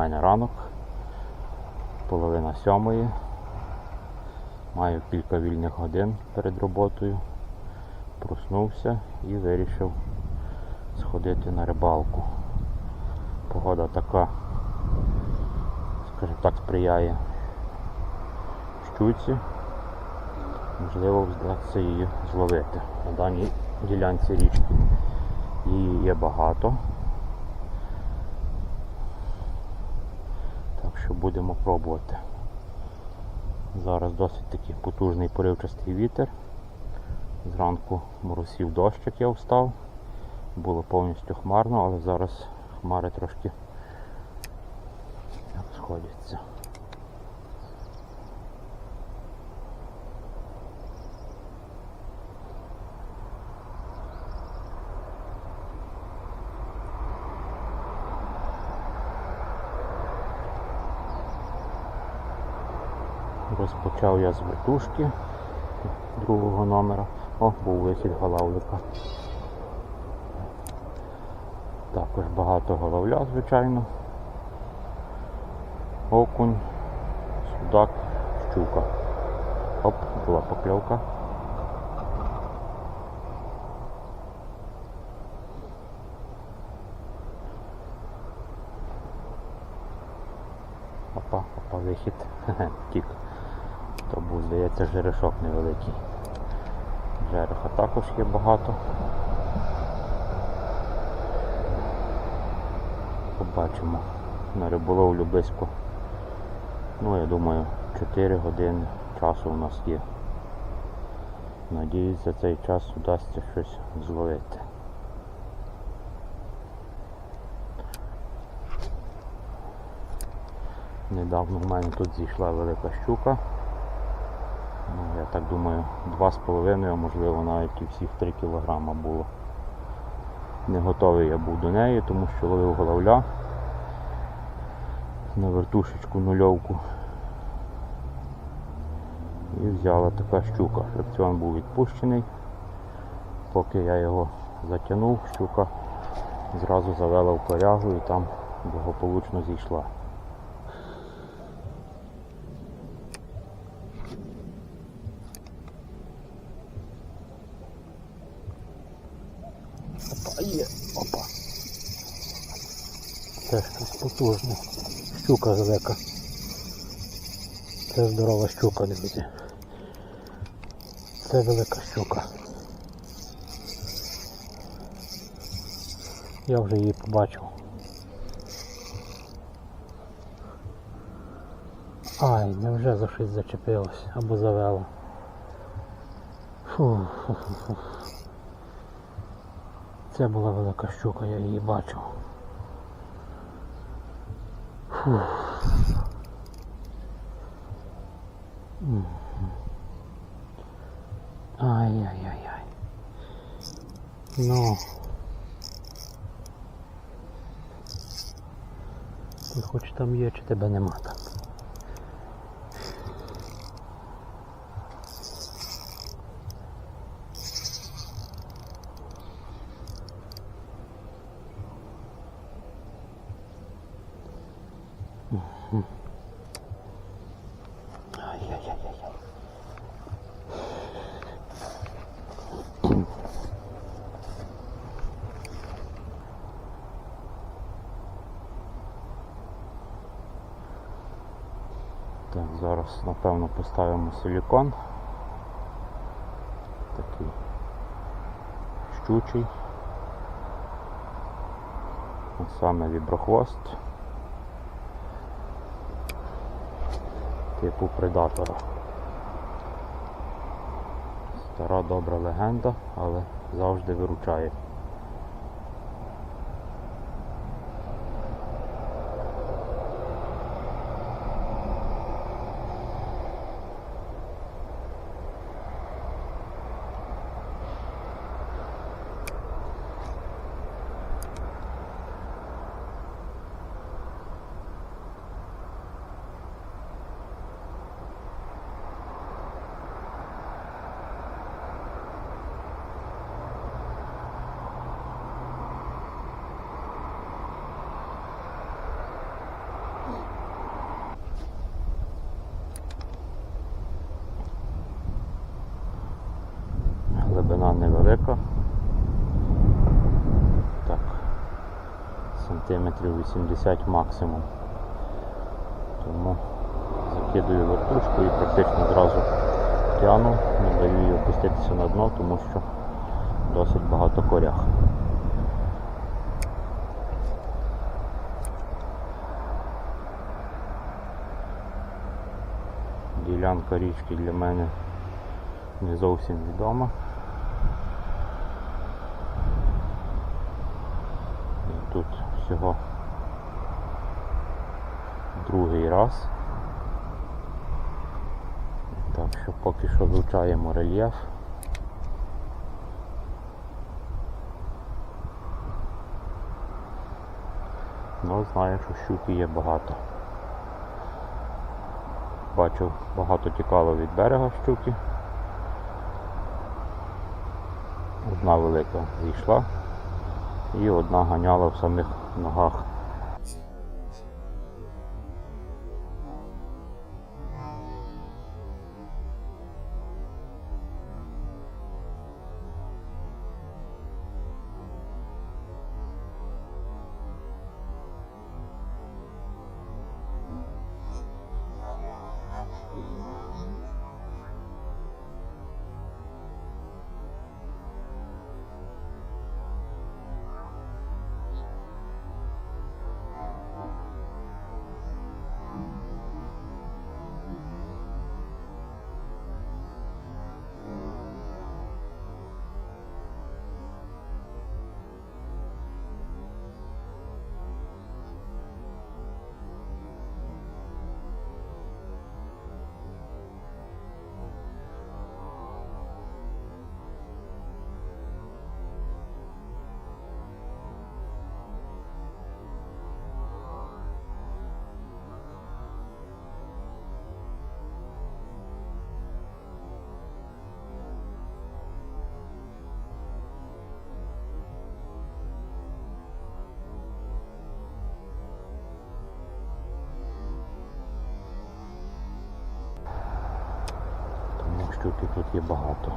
мене ранок, половина сьомої. Маю кілька вільних годин перед роботою. Проснувся і вирішив сходити на рибалку. Погода така, скажімо так, сприяє щуці. Можливо, вдасться її зловити. На даній ділянці річки її є багато. Що будемо пробувати. Зараз досить такий потужний поривчастий вітер. Зранку моросів дощ, як я встав. Було повністю хмарно, але зараз хмари трошки сходяться. Розпочав я з вертушки другого номера. О, був вихід голавлика. Також багато головля, звичайно. Окунь, судак, щука. Оп, була покльовка. Опа, опа, вихід. Тік. Здається, жерешок невеликий. Жереха також є багато. Побачимо. На риболовлю близько. Ну, я думаю, 4 години часу у нас є. Надіюсь, за цей час вдасться щось зловити. Недавно в мене тут зійшла велика щука. Так думаю, 2,5, а можливо навіть і всіх 3 кг було. Не готовий я був до неї, тому що ловив головля на вертушечку нульовку. І взяла така щука. Фрикціон був відпущений. Поки я його затягнув, щука зразу завела в корягу і там благополучно зійшла. Це потужне. Щука велика. Це здорова щука, друзі. Це велика щука. Я вже її побачив. Ай, невже за щось зачепилось або завело. Фу, фу, фу, фу. Це була велика щука, я її бачив. Фу. Ай-яй-яй-яй. Ну. Ти хоч там є, чи тебе нема там. Ай-яй-яй-яй. Так, зараз напевно поставимо силікон. Такий щучий. А Саме віброхвост. Типу предатора. Стара добра легенда, але завжди виручає. Невелика. Так, сантиметрів 80 максимум. Тому закидую вертушку і практично зразу тяну, не даю їй опуститися на дно, тому що досить багато корях. Ділянка річки для мене не зовсім відома. І тут всього другий раз. Так що поки що вивчаємо рельєф. Ну, знаю, що щуки є багато. Бачив, багато тікало від берега щуки. Одна велика зійшла і одна ганяла в самих ногах. Тому тут є багато.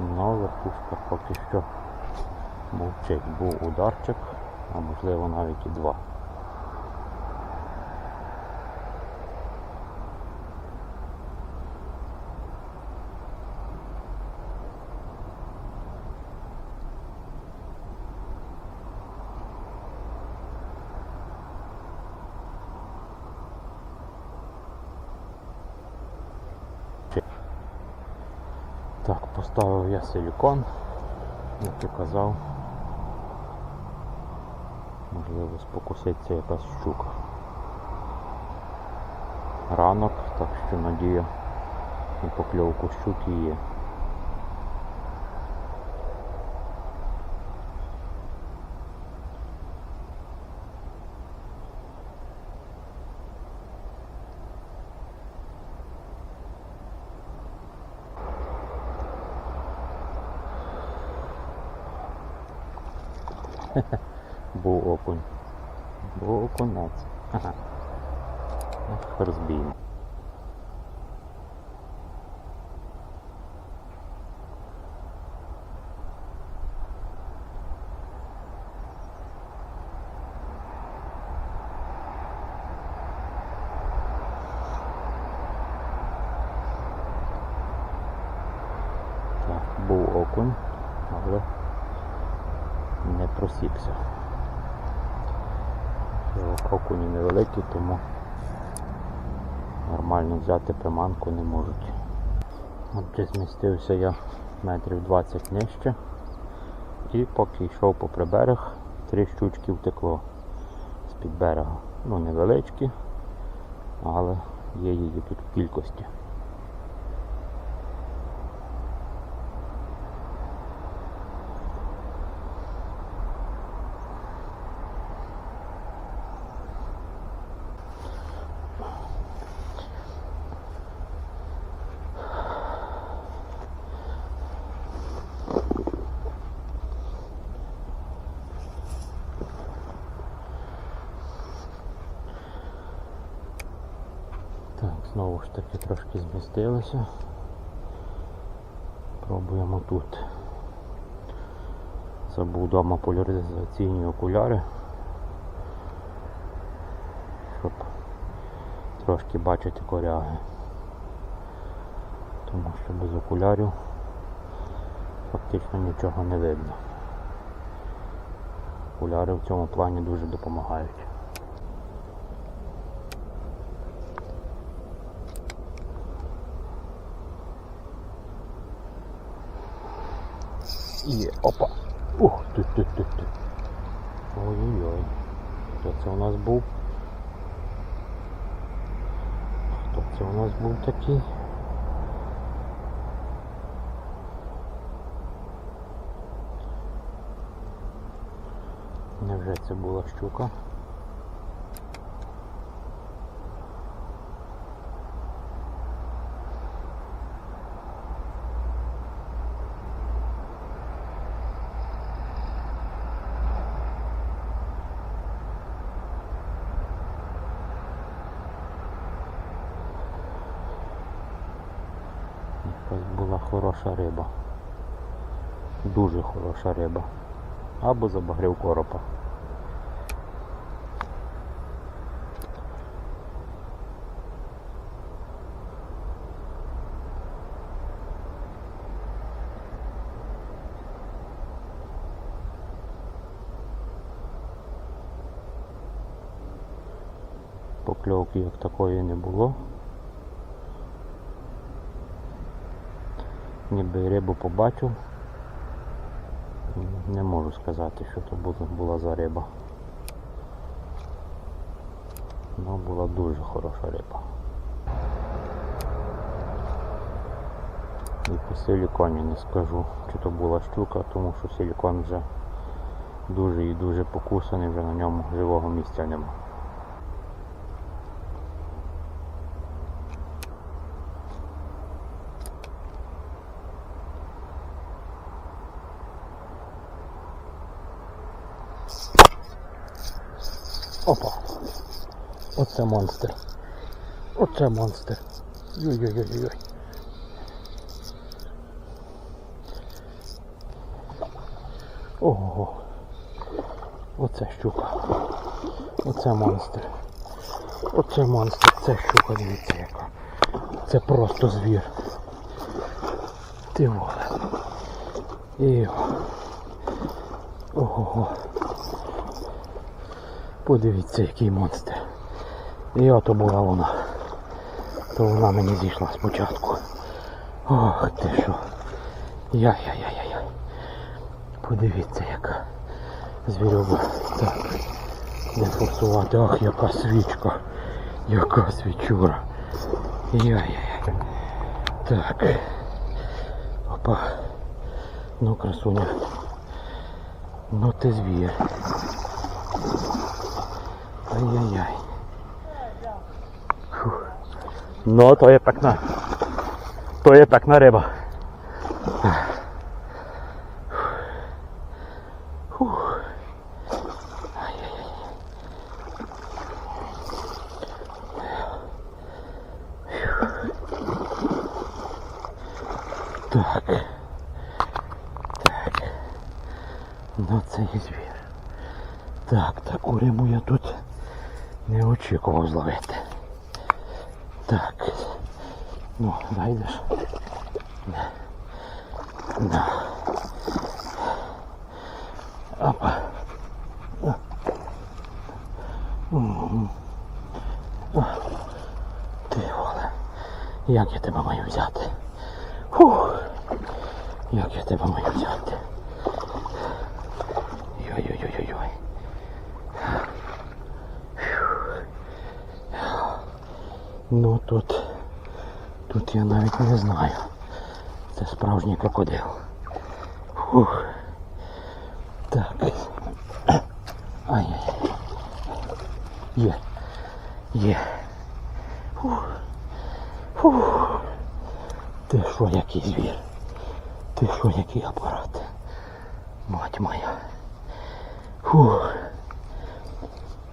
Ну, вертушка поки що мовчить. Був ударчик, а можливо навіть і два. Так, поставив я силікон, як і казав. Можливо спокуситься якась щука. Ранок, так що надія і покльовку щуки є. Був окунь. Був окунець. Ага. Ах, Розбійник. Так, був окунь, але не просікся. Окуні невеликі, тому нормально взяти приманку не можуть. Отже, змістився я метрів 20 нижче і поки йшов по приберег, три щучки втекло з-під берега. Ну невеличкі, але є її тут в кількості. Так, знову ж таки трошки змістилися. Пробуємо тут. Забув вдома поляризаційні окуляри. Щоб трошки бачити коряги. Тому що без окулярів фактично нічого не видно. Окуляри в цьому плані дуже допомагають. Є, опа. Ух, ти ти ти ти Ой-ой-ой. Хто це у нас був? Хто це у нас був такий? Невже це була щука? Якась була хороша риба. Дуже хороша риба. Або забагрив коропа. Покльовки як такої не було. Ніби рибу побачив. Не можу сказати, що то була, за риба. Ну, була дуже хороша риба. І по силіконі не скажу, чи то була щука, тому що силікон вже дуже і дуже покусаний, вже на ньому живого місця нема. Опа. Оце монстр. Оце монстр. Ой-ой-ой-ой. Ого. Оце щука. Оце монстр. Оце монстр. Це щука, дивіться яка. Це просто звір. Ти воле. Йо. Ого. Подивіться, який монстр. І ото була вона. То вона мені зійшла спочатку. Ох ти що. Яй-яй-яй-яй. Подивіться, яка звірюга. Так. Не форсувати. Ах, яка свічка. Яка свічура. Яй-яй-яй. Так. Опа. Ну, красуня. Ну ти звір. Ай-яй-яй. Фух. Ну, то є пекна. То є пекна риба. Фух. Ай-яй-яй. Так. Так. Ну це є звір. Так, таку рибу я тут не очікував зловити. Так. Ну, знайдеш. На. На. Опа. О. Ти воле. Як я тебе маю взяти? Фух. Як я тебе маю взяти? Йой-йой-йой-йой. Ну тут, тут я навіть не знаю. Це справжній крокодил. Фух. Так. Ай-яй. Є. Є. Фух. Фух. Ти що, який звір? Ти що, який апарат? Мать моя. Фух.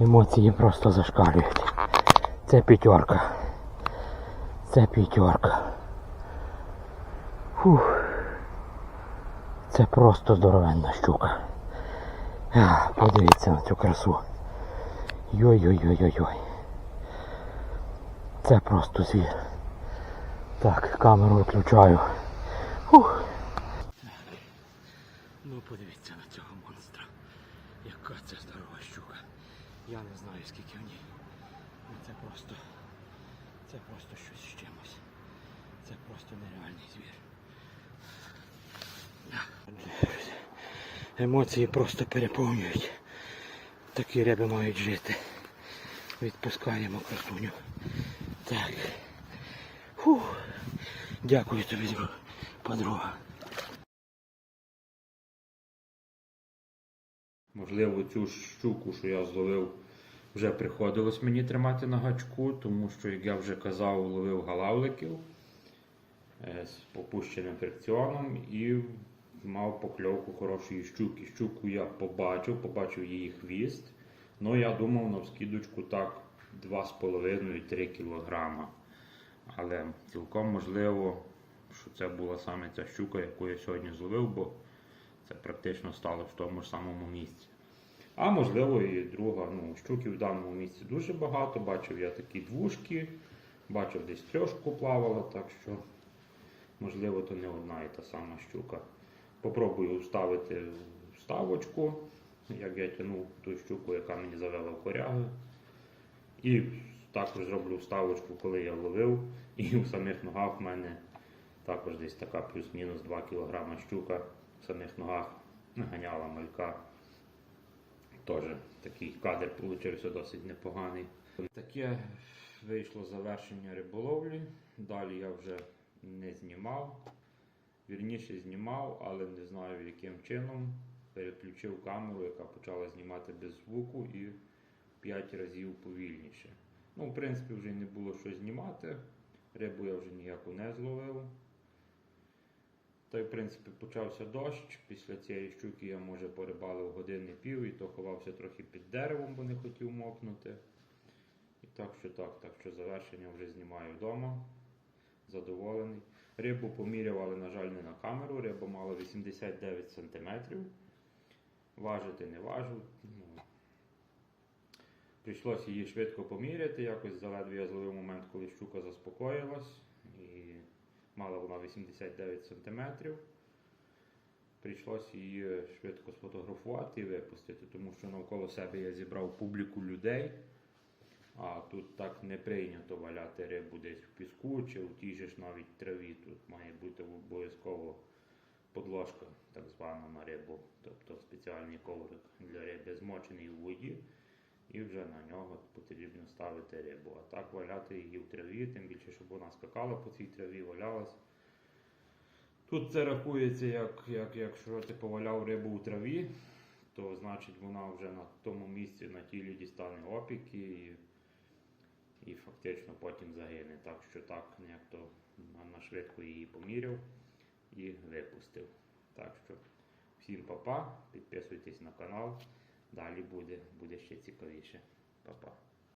Емоції просто зашкалюють. Це п'ятерка. Це п'ятерка. Фух. Це просто здоровенна щука. А, Подивіться на цю красу. Йой-йой-йой-йой-йой. Це просто звір. Так, камеру виключаю. Фух. Ну подивіться на цього монстра. Яка це здорова щука. Я не знаю скільки в ній. Ну це просто. Це просто щось з чимось. Це просто нереальний звір. Емоції просто переповнюють. Такі риби мають жити. Відпускаємо красуню. Так. Фух. Дякую тобі, подруга. Можливо, цю щуку, що я зловив, вже приходилось мені тримати на гачку, тому що, як я вже казав, ловив галавликів е, з попущеним фрикціоном і мав покльовку хорошої щуки. Щуку я побачив, побачив її хвіст. Ну, я думав на скидочку так 2,5-3 кілограма. Але цілком можливо, що це була саме ця щука, яку я сьогодні зловив, бо це практично стало в тому ж самому місці. А можливо і друга. Ну, щуків в даному місці дуже багато. Бачив я такі двушки, бачив десь трьошку плавала, так що можливо то не одна і та сама щука. Попробую вставити вставочку, як я тянув ту щуку, яка мені завела в коряги. І також зроблю вставочку, коли я ловив, і в самих ногах в мене також десь така плюс-мінус 2 кг щука в самих ногах наганяла малька. Теж такий кадр вийшов досить непоганий. Таке вийшло завершення риболовлі. Далі я вже не знімав. Вірніше знімав, але не знаю яким чином. Переключив камеру, яка почала знімати без звуку і 5 разів повільніше. Ну, в принципі, вже не було що знімати. Рибу я вже ніяку не зловив. Та й, в принципі, почався дощ. Після цієї щуки я, може, порибалив години пів і то ховався трохи під деревом, бо не хотів мокнути. І так що так, так що завершення вже знімаю вдома. Задоволений. Рибу поміряв, але, на жаль, не на камеру. Риба мала 89 см. Важити не важу. Ну, Прийшлося її швидко поміряти. Якось заледве я зловив момент, коли щука заспокоїлась. Мала вона 89 см. Прийшлося її швидко сфотографувати і випустити, тому що навколо себе я зібрав публіку людей. А тут так не прийнято валяти рибу десь в піску чи у тій же ж навіть траві. Тут має бути обов'язково подложка, так звана на рибу, тобто спеціальний коврик для риби, змочений у воді, і вже на нього потрібно ставити рибу. А так валяти її в траві, тим більше, щоб вона скакала по цій траві, валялась. Тут це рахується, як, як якщо ти поваляв рибу у траві, то значить вона вже на тому місці на тілі дістане опіки і, і фактично потім загине. Так що так, як то на, на швидко її поміряв і випустив. Так що всім па-па, підписуйтесь на канал. Далі буде, буде ще цікавіше. Па-па.